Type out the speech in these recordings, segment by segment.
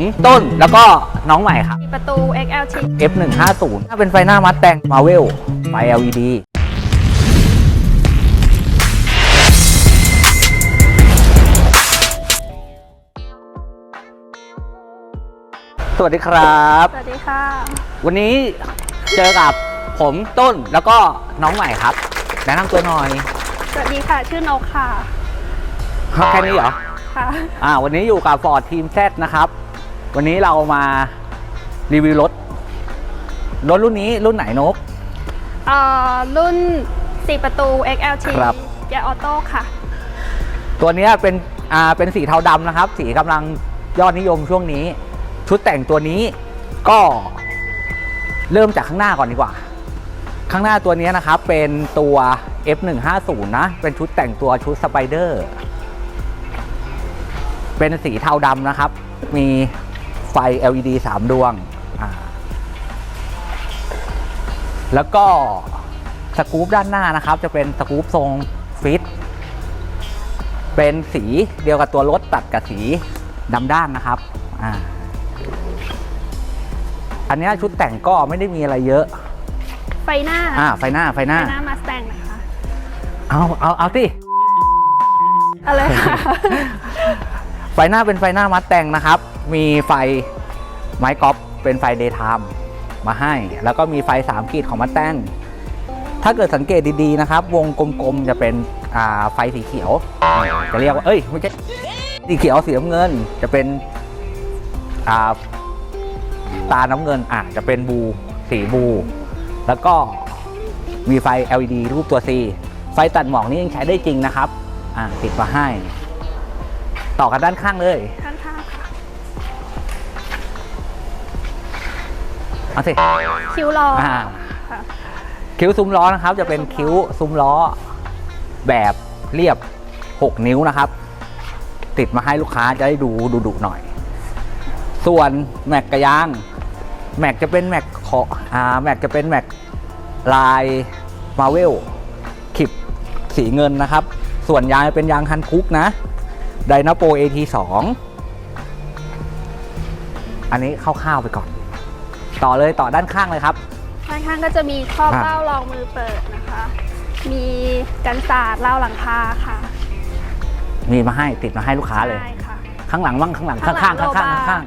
ผมต้นแล้วก็น้องใหม่ครับมีประตู XLT F150 ถ้าเป็นไฟหน้ามัดแต่งมาเวลไฟ LED สวัสดีครับ สวัสดีค่ะ วันนี้เจอกับผมต้นแล้วก็น้องใหม่ครับ แนะนำตัวหน่อยสวัสดีค่ะ ชื่อนกค่ะ แค่นี้เหรอ ค่ะ อ่า วันนี้อยู่กับ Ford Team Z นะครับ วันนี้เรามารีวิวรถ รถรุ่นนี้รุ่นไหนนก เอ่อรุ่น 4 ประตู XLT ครับเกียร์ออโต้ค่ะ ตัวเนี้ยเป็นอ่าเป็นสีเทาดำนะครับ สีกำลังยอดนิยมช่วงนี้ ชุดแต่งตัวนี้ก็เริ่มจากข้างหน้าก่อนดีกว่า ข้างหน้าตัวเนี้ยนะครับ เป็นตัว F150 นะ เป็นชุดแต่งตัวชุดสไปเดอร์ เป็นสีเทาดำนะครับ มีไฟ LED 3 ดวงอ่าแล้วก็สกู๊ปด้านหน้านะครับ จะเป็นสกู๊ปทรงฟิต เป็นสีเดียวกับตัวรถตัดกับสีดำด้านนะครับอ่าอันเนี้ยชุดแต่งก็ไม่ได้มีอะไรเยอะ ไฟหน้า อ่า ไฟหน้า ไฟหน้า ไฟหน้ามาสแตงนะคะ เอา เอา เอาสิอะไรค่ะไฟหน้าเป็นไฟหน้ามัดแต่งนะครับ มีไฟไม้กอล์ฟเป็นไฟเดย์ไทม์มาให้ แล้วก็มีไฟ 3 ขีดของมัดแต่งถ้าเกิดสังเกตดีๆนะครับ วงกลมๆจะเป็นไฟสีเขียว จะเรียกว่า เอ้ยไม่ใช่สีเขียวสีน้ำเงินจะเป็นาตาน้ำเงินอะจะเป็นบูสีบู แล้วก็มีไฟ LED รูปตัว C ไฟตัดหมอกนี่ยังใช้ได้จริงนะครับ อ่าติดมาให้ ต่อกันด้านข้างเลย เอาสิคิ้วล้ออ่าค่ะคิ้วซุ้มล้อนะครับ จะเป็นคิ้วซุ้มล้อ แบบเรียบ 6 นิ้วนะครับ ติดมาให้ลูกค้าจะได้ดูดุดุๆหน่อย ส่วนแม็กกระยาง แม็กจะเป็นแม็กขออ่าแม็กจะเป็นแม็กลายมาเวลขิบสีเงินนะครับ ส่วนยางเป็นยางฮันคุกนะไดนาโป AT2 อันนี้คร่าวๆไปก่อน ต่อเลยต่อด้านข้างเลยครับ ด้านข้างก็จะมีครอบอ่า เล่ารองมือเปิดนะคะ มีกันศาสตร์เล่าหลังคาค่ะมีมาให้ติดมาให้ลูกค้าเลย ใช่ค่ะ ข้างหลังบ้างข้างหลังข้าข้างงหลัข้างงข้างข้าง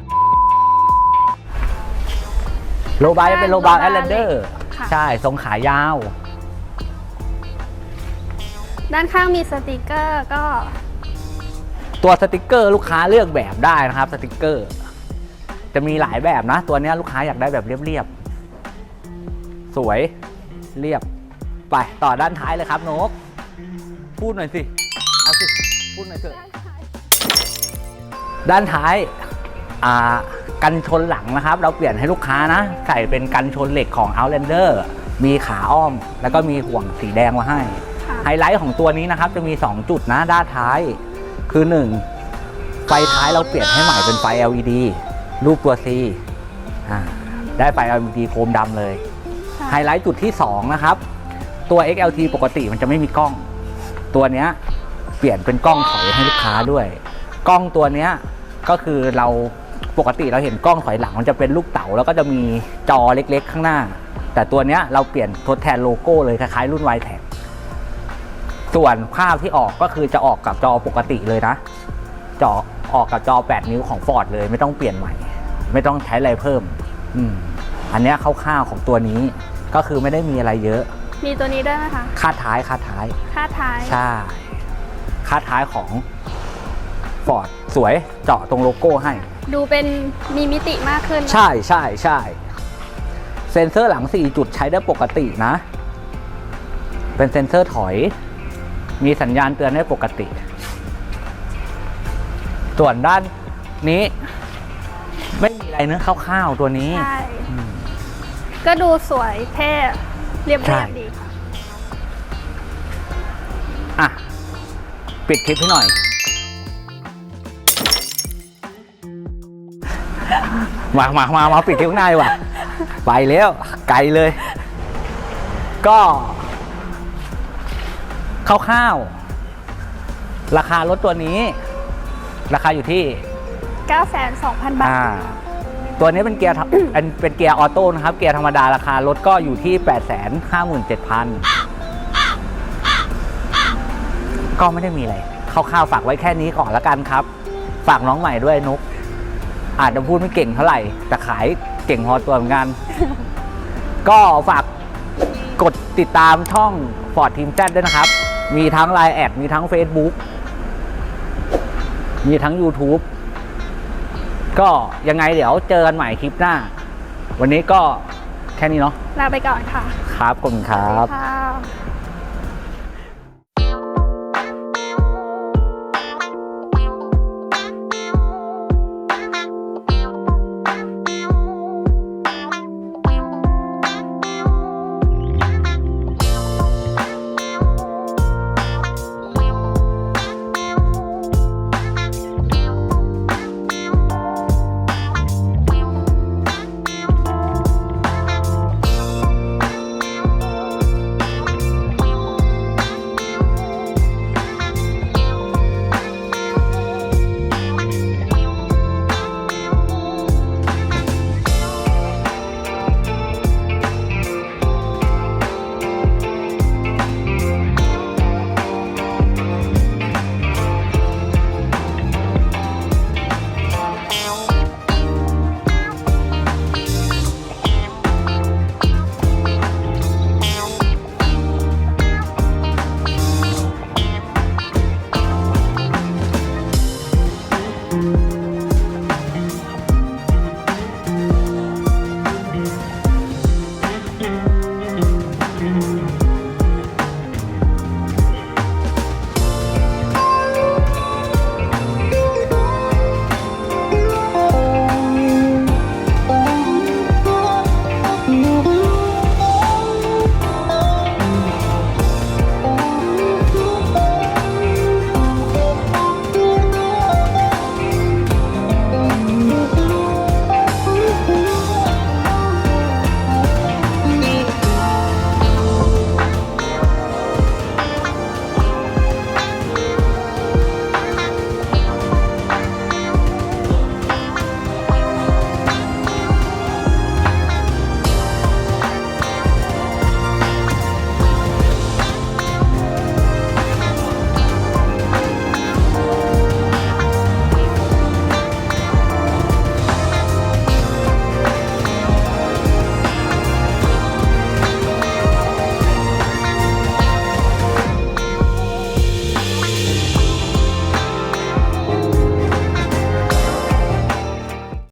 โลบาร์ข้างโลบาร์จะเป็นโลบาร์แอโลบาร์ลเดอร์ ค่ะ ใช่ทรงขายาว ด้านข้างมีสติกเกอร์ก็ตัวสติกเกอร์ลูกค้าเลือกแบบได้นะครับสติกเกอร์ จะมีหลายแบบนะ ตัวเนี้ยลูกค้าอยากได้แบบเรียบๆ สวยเรียบ ไปต่อด้านท้ายเลยครับโนก พูดหน่อยสิ เอาสิ พูดหน่อยเถอะ ด้านท้ายอ่ากันชนหลังนะครับ เราเปลี่ยนให้ลูกค้านะ ใส่เป็นกันชนเหล็กของ Outlander มีขาอ้อม แล้วก็มีห่วงสีแดงมาให้ค่ะไฮไลท์ของตัวนี้นะครับ จะมี 2 จุดนะด้านท้าย คือ 1 ไฟท้ายเราเปลี่ยนให้ใหม่เป็นไฟ LED รูปตัว C อ่าได้ไฟ LED โคมดำเลย ไฮไลท์จุดที่ 2 นะครับ ตัว XLT ปกติมันจะไม่มีกล้อง ตัวเนี้ยเปลี่ยนเป็นกล้องถอยให้ลูกค้าด้วย กล้องตัวเนี้ยก็คือเราปกติเราเห็นกล้องถอยหลังมันจะเป็นลูกเต๋าแล้วก็จะมีจอเล็กๆ ข้างหน้า แต่ตัวเนี้ยเราเปลี่ยนทดแทนโลโก้เลยคล้ายๆรุ่น y t e ส่วนภาพที่ออกก็คือจะออกกับจอปกติเลยนะจอออกกับจอ 8 นิ้วของ Ford เลยไม่ต้องเปลี่ยนใหม่ ไม่ต้องใช้อะไรเพิ่มอืมอันเนี้ยคร่าวๆของตัวนี้ก็คือไม่ได้มีอะไรเยอะ มีตัวนี้ด้วยไหมคะคาดท้ายคาดท้ายคาดท้าย ใช่คาดท้ายของ Ford สวยเจาะตรงโลโก้ให้ ดูเป็นมีมิติมากขึ้นใช่ใช่ใช่เซ็นเซอร์หลัง 4 จุดใช้ได้ปกตินะ เป็นเซ็นเซอร์ถอย มีสัญญาณเตือนได้ปกติ ส่วนด้านนี้ ไม่มีอะไรเนื้อะคร่าวๆตัวนี้ ใช่ก็ดูสวยเท่เรียบใช่ เรียบดีค่ะ อะ ปิดคลิปให้หน่อย มามามามาปิดคลิปข้างในว่ะ ไปแล้ว ไกลเลย ก็คร่าวๆราคารถตัวนี้ ราคาอยู่ที่ 9,200 บาท อ่าตัวนี้เป็นเกียร์ทอันเป็นเกียร์ออโต้นะครับ เกียร์ธรรมดาราคารถก็อยู่ที่ 857,000 ก็ไม่ได้มีอะไรคร่าวๆฝากไว้แค่นี้ก่อนละกันครับ ฝากน้องใหม่ด้วยนุก อาจจะพูดไม่เก่งเท่าไหร่ แต่ขายเก่งพอตัวเหมือนกัน ก็ฝากกดติดตามช่อง Ford Team Z ด้วยนะครับ มีทั้ง Line แอดมีทั้ง Facebook มีทั้ง YouTube ก็ยังไงเดี๋ยวเจอกันใหม่คลิปหน้า วันนี้ก็แค่นี้เนาะลาไปก่อนค่ะ ครับขอบคุณครับสวัสดีค่ะ